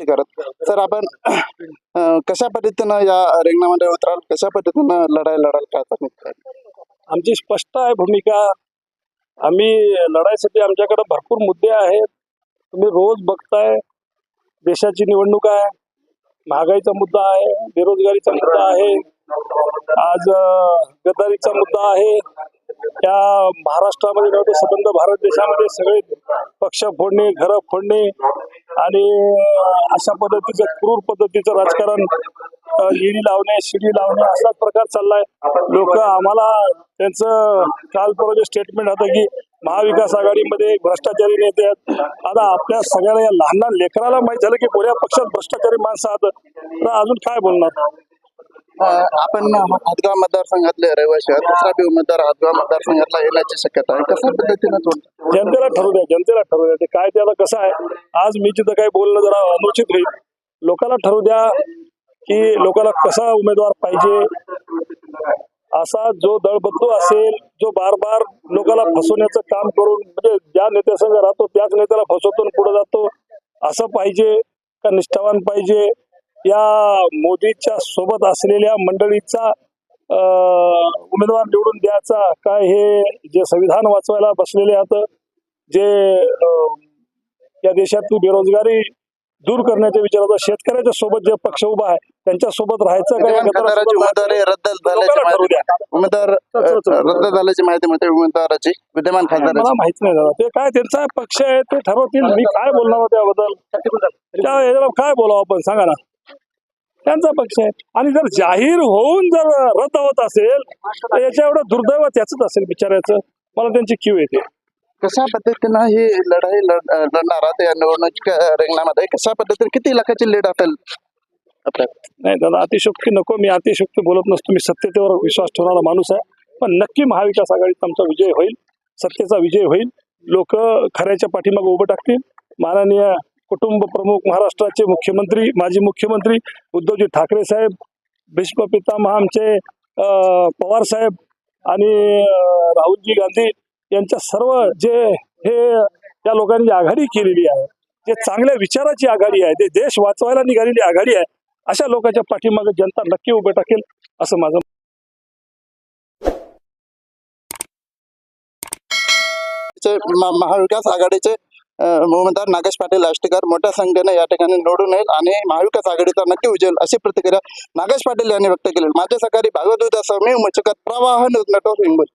करत. सर आपण कशा पद्धतीनं या रिंगणामध्ये उतराल? कशा पद्धतीनं लढाई लढाल काय आमची स्पष्ट आहे भूमिका. आम्ही लढाईसाठी आमच्याकडे भरपूर मुद्दे आहेत. तुम्ही रोज बघताय देशाची निवडणूक आहे. महागाईचा मुद्दा आहे बेरोजगारीचा मुद्दा आहे. आज गद्दारीचा मुद्दा आहे. त्या महाराष्ट्रामध्ये नव्हे स्वतंत्र भारत देशामध्ये सगळे पक्ष फोडणे घरं फोडणे आणि अशा पद्धतीचं क्रूर पद्धतीचं राजकारण अं, ईडी लावणे शिडी लावणे असाच प्रकार चाललाय. लोक आम्हाला त्यांचं काल परवा जे स्टेटमेंट होतं की महाविकास आघाडीमध्ये भ्रष्टाचारी नेते आहेत. आता आपल्या सगळ्याला या लहान लहान लेकराला माहीत झालं की कोण्या पक्षात भ्रष्टाचारी माणसं आहात. तर अजून काय बोलणार? आपण हातगाव मतदारसंघातले रहिवासी आहात. दुसरा बी उमेदवार हातगाव मतदारसंघातला येण्याची शक्यता आहे. कशा पद्धतीने जनतेला ठरू द्या जनतेला ठरू द्या. ते काय त्याला कसं आहे? आज मी जिथं काही बोलणं जरा अनुचित होईल. लोकांना ठरवू द्या की लोकांना कसा उमेदवार पाहिजे. असा जो दळबद्दू असेल जो बार बार लोकांना फसवण्याचं काम करून म्हणजे ज्या नेत्यासंग राहतो त्याच नेत्याला फसवतो पुढे जातो असं पाहिजे का निष्ठावान पाहिजे? या मोदीच्या सोबत असलेल्या मंडळीचा उमेदवार निवडून द्यायचा काय हे जे संविधान वाचवायला बसलेले आहेत जे या देशातली बेरोजगारी दूर करण्याच्या विचाराचा शेतकऱ्याच्या सोबत जे पक्ष उभा आहे त्यांच्यासोबत राहायचं काय? उमेदवारी रद्द झाल्याची माहिती मिळते उमेदवाराची विद्यमान खासदाराची. मला माहीत नाही दादा. ते काय त्यांचा पक्ष आहे ते ठरवतील. मी काय बोलणार त्याबद्दल काय बोलावं आपण? सांगा ना. त्यांचा पक्ष आहे. आणि जर जाहीर होऊन जर रद्द होत असेल तर याच्या एवढं दुर्दैव त्याच असेल बिचारायचं मला त्यांची क्यू येते. कशा पद्धतीनं ही लढाई लढणार या निवडणूक रिंगणामध्ये? कशा पद्धतीने किती लाखाची लीड असेल? नाही दादा अतिशोक्ती नको. मी अतिशोक्ती बोलत नसतो. मी सत्यतेवर विश्वास ठेवणारा माणूस आहे. पण नक्की महाविकास आघाडीत आमचा विजय होईल. सत्तेचा विजय होईल. लोक खऱ्याच्या पाठीमागे उभं टाकतील. माननीय कुटुंब प्रमुख महाराष्ट्राचे मुख्यमंत्री माजी मुख्यमंत्री उद्धवजी ठाकरे साहेब भीष्म पितामह आमचे पवार साहेब आणि राहुलजी गांधी यांच्या सर्व जे हे त्या लोकांनी आघाडी केलेली आहे जे चांगल्या विचाराची आघाडी आहे ते देश वाचवायला निघालेली आघाडी आहे अशा लोकांच्या पाठीमागे जनता नक्की उभे टाकेल असं माझं महाविकास आघाडीचे उमेदवार नागेश पाटील आष्टीकर मोठ्या संख्येने या ठिकाणी निवडून येईल आणि महाविकास आघाडीचा नक्की उजेल अशी प्रतिक्रिया नागेश पाटील यांनी व्यक्त केली माझ्या सकाळी भागवत उद्या मी मुचकत प्रवाह न्यूज नेटवर्क हिंगोली.